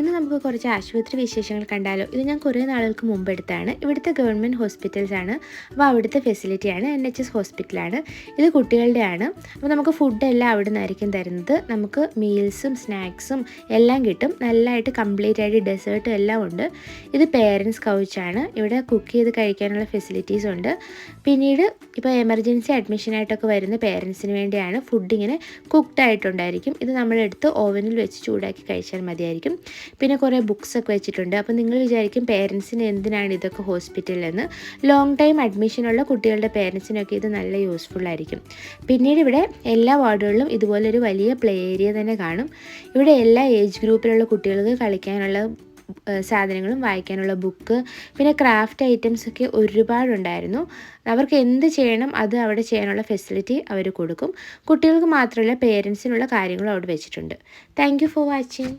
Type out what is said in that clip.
ഇന്ന് നമുക്ക് കുറച്ച് ആശുപത്രി വിശേഷങ്ങൾ കണ്ടാലോ. ഇത് ഞാൻ കുറേ നാളുകൾക്ക് മുമ്പ് എടുത്താണ്. ഇവിടുത്തെ ഗവൺമെന്റ് ഹോസ്പിറ്റൽസ് ആണ്. അപ്പോൾ അവിടുത്തെ ഫെസിലിറ്റിയാണ് എൻ എച്ച് എസ് ഹോസ്പിറ്റലാണ് ഇത് കുട്ടികളുടെയാണ്. അപ്പോൾ നമുക്ക് ഫുഡെല്ലാം അവിടെ നിന്നായിരിക്കും തരുന്നത്. നമുക്ക് മീൽസും സ്നാക്സും എല്ലാം കിട്ടും. നല്ലതായിട്ട് കംപ്ലീറ്റ് ആയിട്ട് ഡെസേർട്ടും എല്ലാം ഉണ്ട്. ഇത് പേരൻസ് കൗച്ചാണ് ഇവിടെ കുക്ക് ചെയ്ത് കഴിക്കാനുള്ള ഫെസിലിറ്റീസ് ഉണ്ട്. പിന്നീട് ഇപ്പോൾ എമർജൻസി അഡ്മിഷനായിട്ടൊക്കെ വരുന്ന പേരൻസിന് വേണ്ടിയാണ് ഫുഡ് ഇങ്ങനെ കുക്ക്ഡ് ആയിട്ടുണ്ടായിരിക്കും. ഇത് നമ്മളെടുത്ത് ഓവനിൽ വെച്ച് ചൂടാക്കി കഴിച്ചാൽ മതിയായിരിക്കും. പിന്നെ കുറേ ബുക്സ് ഒക്കെ വെച്ചിട്ടുണ്ട്. അപ്പോൾ നിങ്ങൾ വിചാരിക്കും പേരൻസിന് എന്തിനാണ് ഇതൊക്കെ ഹോസ്പിറ്റലിലെന്ന് ലോങ് ടൈം അഡ്മിഷനുള്ള കുട്ടികളുടെ പേരൻസിനൊക്കെ ഇത് നല്ല യൂസ്ഫുൾ ആയിരിക്കും. പിന്നീട് ഇവിടെ എല്ലാ വാർഡുകളിലും ഇതുപോലൊരു വലിയ പ്ലേ ഏരിയ തന്നെ കാണും. ഇവിടെ എല്ലാ ഏജ് ഗ്രൂപ്പിലുള്ള കുട്ടികൾക്ക് കളിക്കാനുള്ള സാധനങ്ങളും വായിക്കാനുള്ള ബുക്ക് പിന്നെ ക്രാഫ്റ്റ് ഐറ്റംസ് ഒക്കെ ഒരുപാടുണ്ടായിരുന്നു. അവർക്ക് എന്ത് ചെയ്യണം അത് അവിടെ ചെയ്യാനുള്ള ഫെസിലിറ്റി അവർ കൊടുക്കും. കുട്ടികൾക്ക് മാത്രമല്ല പേരൻസിനുള്ള കാര്യങ്ങളും അവിടെ വെച്ചിട്ടുണ്ട്. Thank for watching